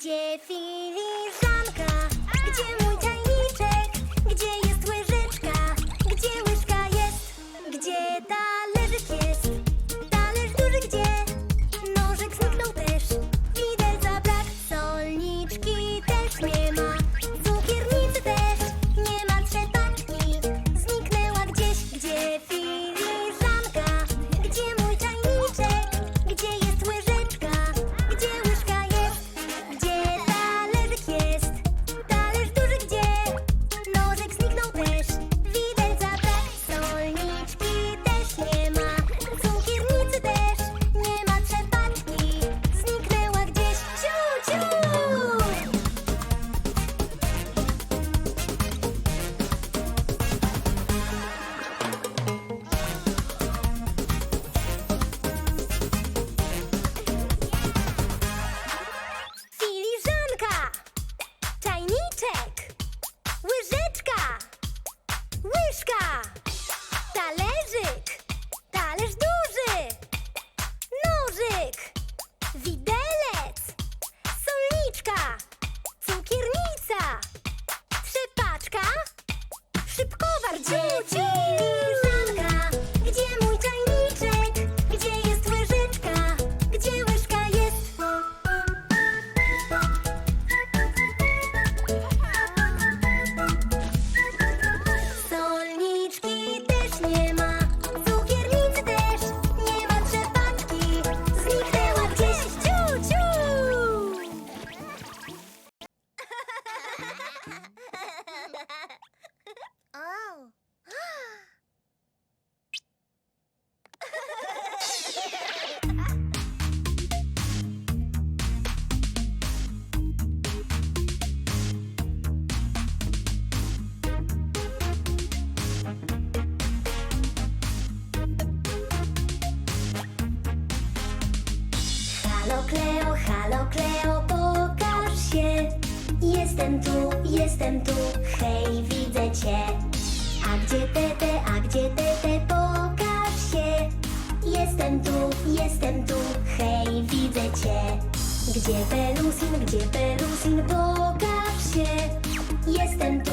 Gdzie filiżanka, gdzie mój Gdzie Tete, a gdzie Tete, pokaż się. Jestem tu, jestem tu, hej, widzę cię. Gdzie Pelusin, gdzie Pelusin, pokaż się. Jestem tu,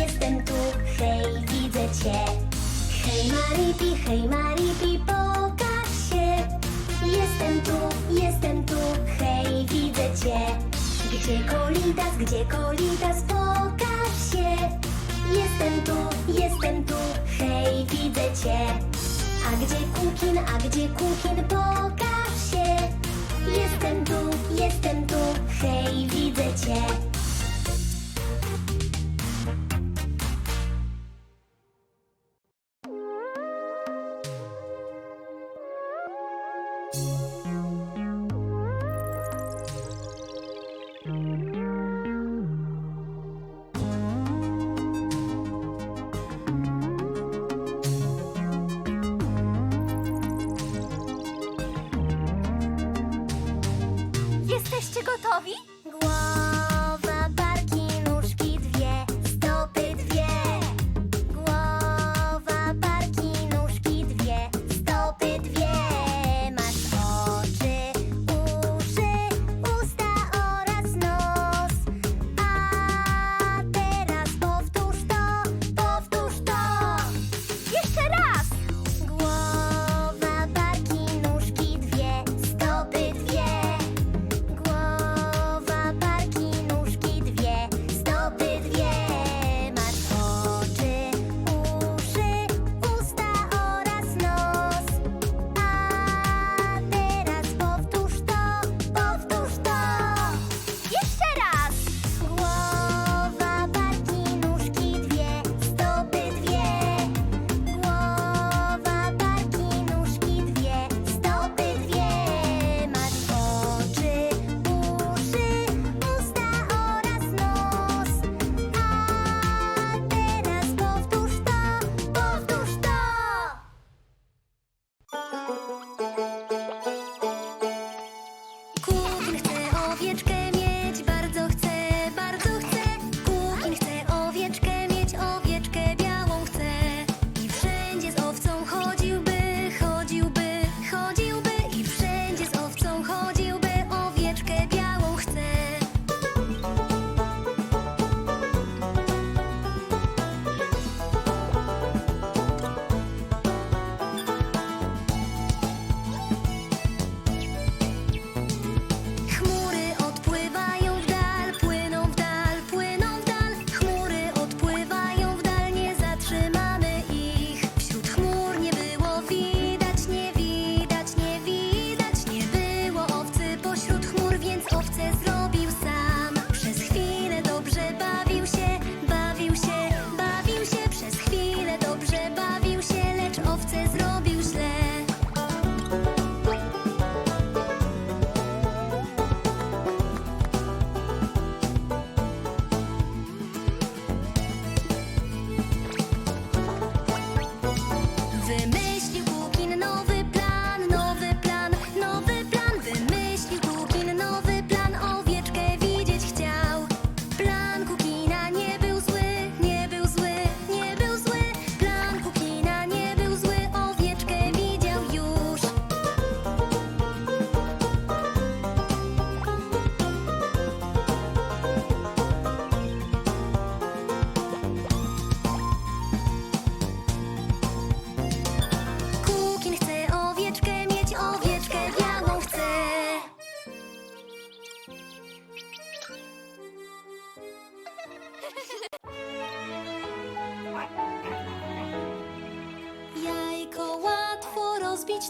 jestem tu, hej, widzę cię. Hej Maripi, hej Maripi, pokaż się. Jestem tu, jestem tu, hej, widzę cię. Gdzie Kolitas, gdzie Kolitas, pokaż Jestem tu, jestem tu, hej, widzę cię. A gdzie kukin, a gdzie kukin, pokaż się. Jestem tu, jestem tu, hej, widzę cię.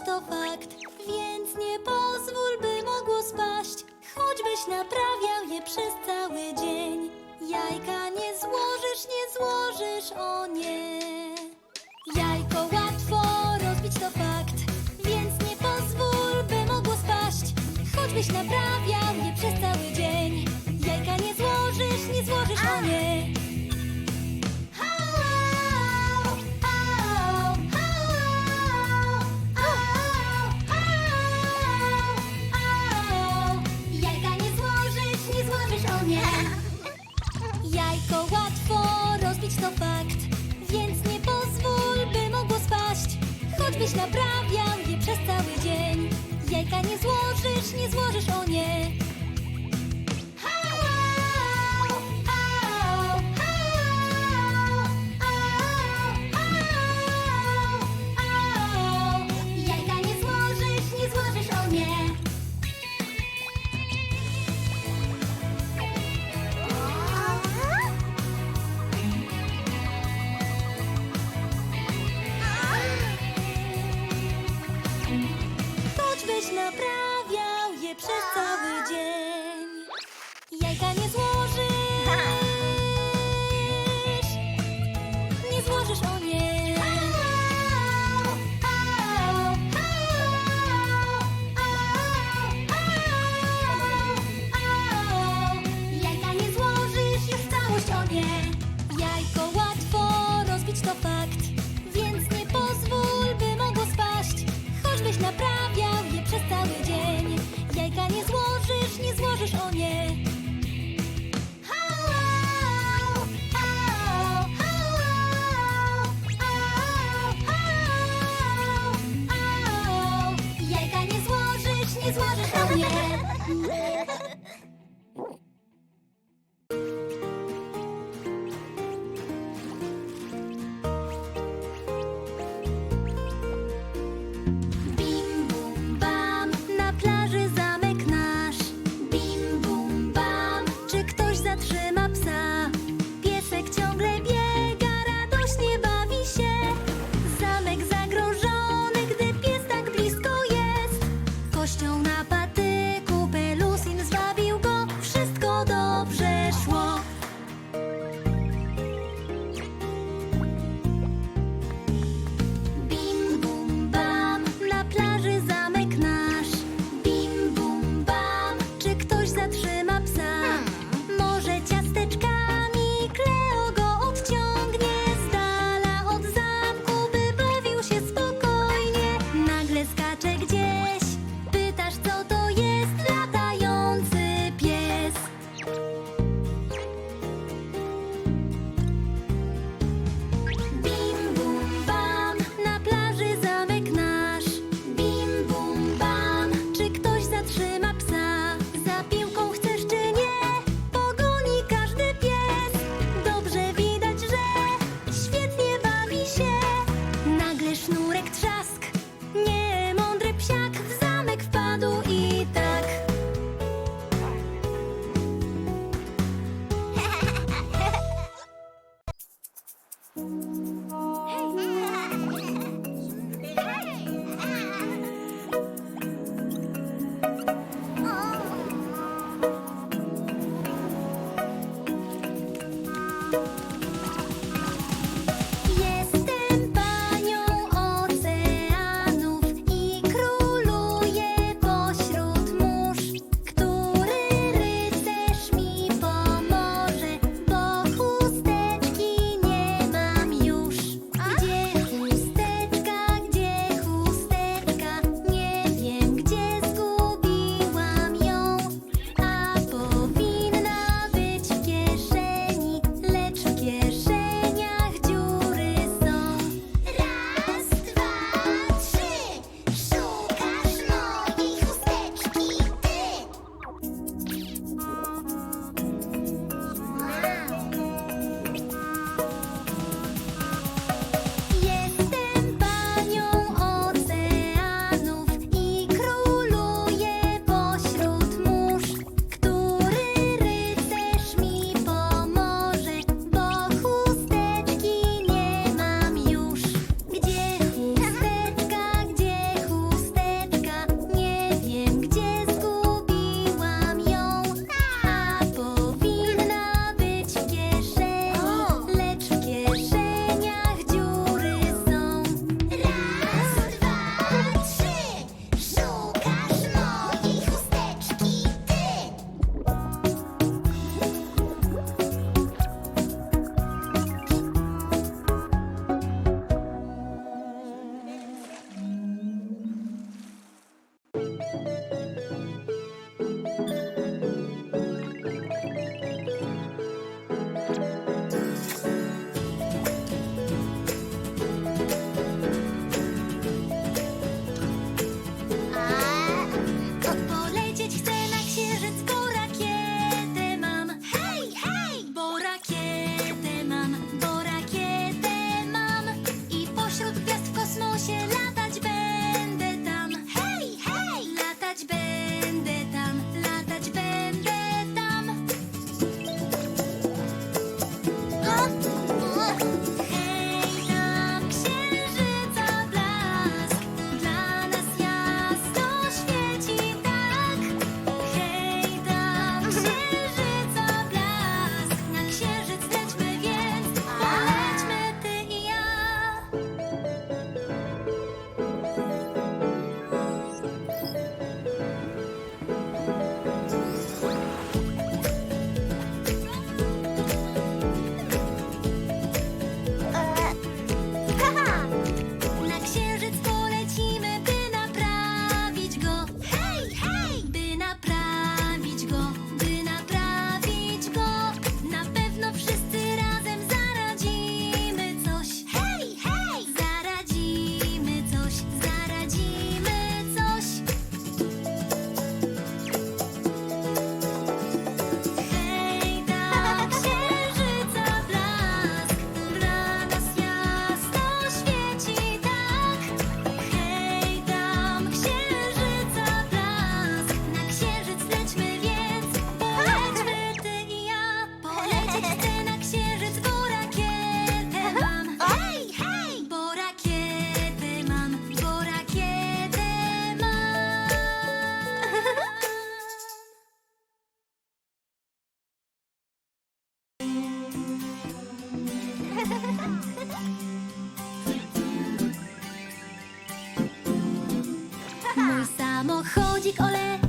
To fakt, więc nie pozwól, by mogło spaść. Choćbyś naprawiał je przez cały dzień. Jajka nie złożysz, nie złożysz, o nie. Jajko łatwo rozbić to fakt, więc nie pozwól, by mogło spaść. Choćbyś naprawiał je przez cały dzień. Jajka nie złożysz, nie złożysz, o nie. Złożysz, nie złożysz, o nie. Mój samochodzik ole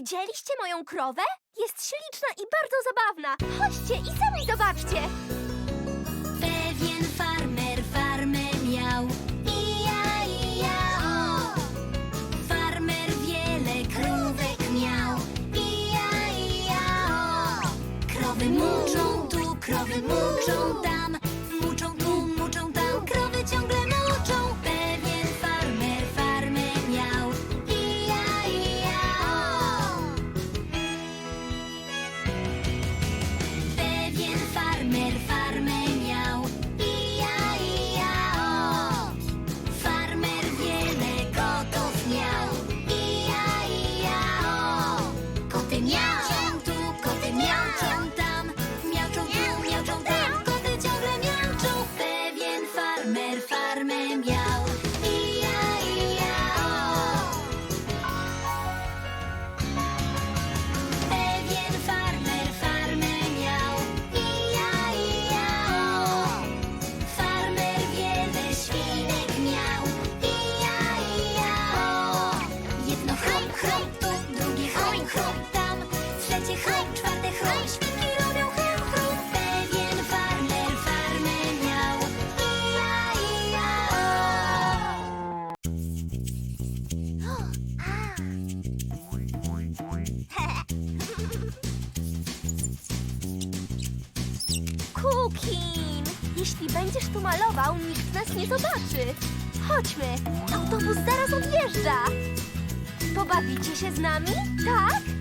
Widzieliście moją krowę? Jest śliczna i bardzo zabawna. Chodźcie i sami zobaczcie. Pewien farmer farmę miał. Ija, ija, o! Farmer wiele krówek miał. Ija, ija, o! Krowy muczą tu, krowy muczą tam. Jeśli będziesz tu malował, nikt nas nie zobaczy. Chodźmy, autobus zaraz odjeżdża. Pobawicie się z nami? Tak?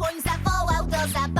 słońca wołał do zabawy.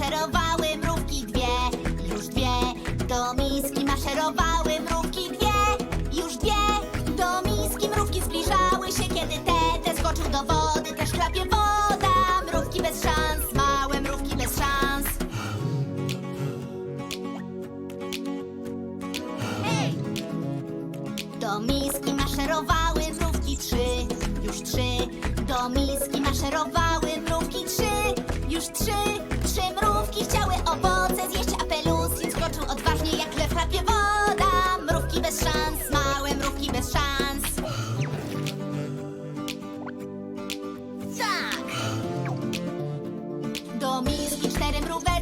shadow little bit.